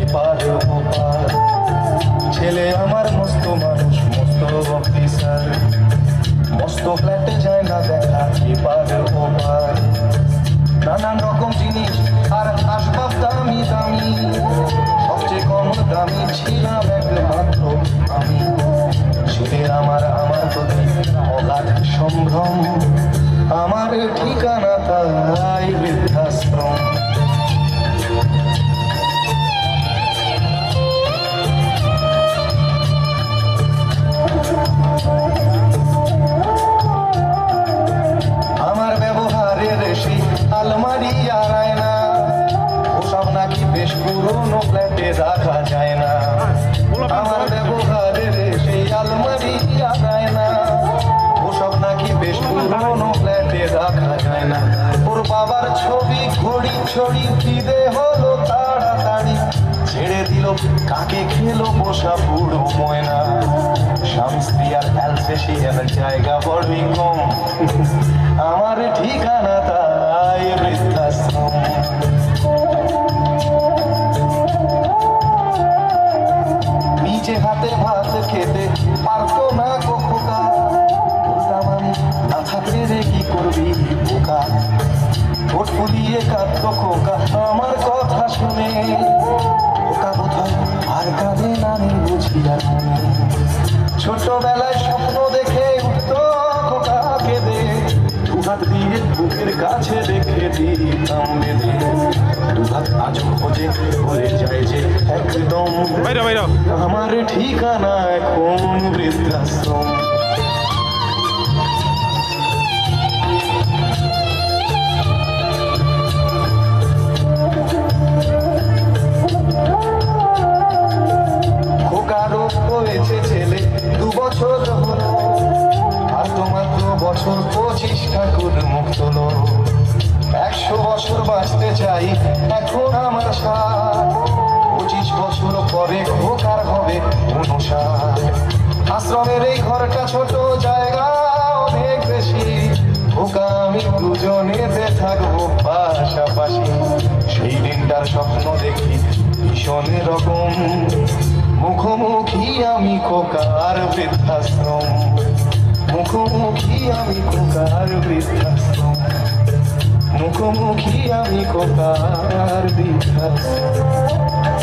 এপার ওপার ছেলে আমার মস্ত মানুষ, মস্ত অফিসার। মস্ত ফ্ল্যাটে যায় না দেখা এপার ওপার নানান রকম জিনিস, আর আসবাব দামি দামি। সবচেয়ে কম দামি ছিলাম একমাত্র আমি। ছেলে আমার আমার প্রতি অগাধ সম্ভ্রম। বেশ পুরনো ফ্ল্যাটে রাখা যায় না। আমার ব্যবহারের সেই আলমারি আর আয়না ওসব নাকি বেশ পুরনো ফ্ল্যাটে রাখা যায় না। ওর বাবার ছবি ঘড়ি ছড়ি খিদে হলো তাড়াতাড়ি। ছেড়ে দিল কাকে খেলো বসা বুড়ো ময়না। স্বামী স্ত্রী আর অ্যালসেশিয়ান জায়গা বড়ই কম আমার ঠিকানা তাই বৃদ্ধাশ্রম। নিজে ভাত খেতে পারতো না গো খোকা। বলতাম না থাকলে রে কি করবি বোকা ঠোঁট ফুলিয়ে কাঁদত খোকা। আমার কথা শুনে খোকা কোথায় আর কাঁদে না বুঝি আর ছোটবেলায় স্বপ্ন কাছে রেখে দিতাম বেঁধে দুহাত আজ খোঁজে ভরে যায় যে একদম আমার ঠিকানা এখন বৃদ্ধাশ্রম। একশো বছর বাঁচতে চাই, এখন আমার সাথ পঁচিশ বছর পরে খোকার হবে অনুসার। আশ্রমের এই ঘরটা ছোট জায়গা অনেক বেশি। খোকা, আমি দুজনেতে থাকব পাশাপাশি। সেই দিনটার স্বপ্ন দেখি ভীষণ রকম মুখোমুখি আমি খোকার বৃদ্ধাশ্রম। মুখোমুখি আমি খোকার বৃদ্ধাশ্রম। মুখোমুখি আমি খোকার বৃদ্ধাশ্রম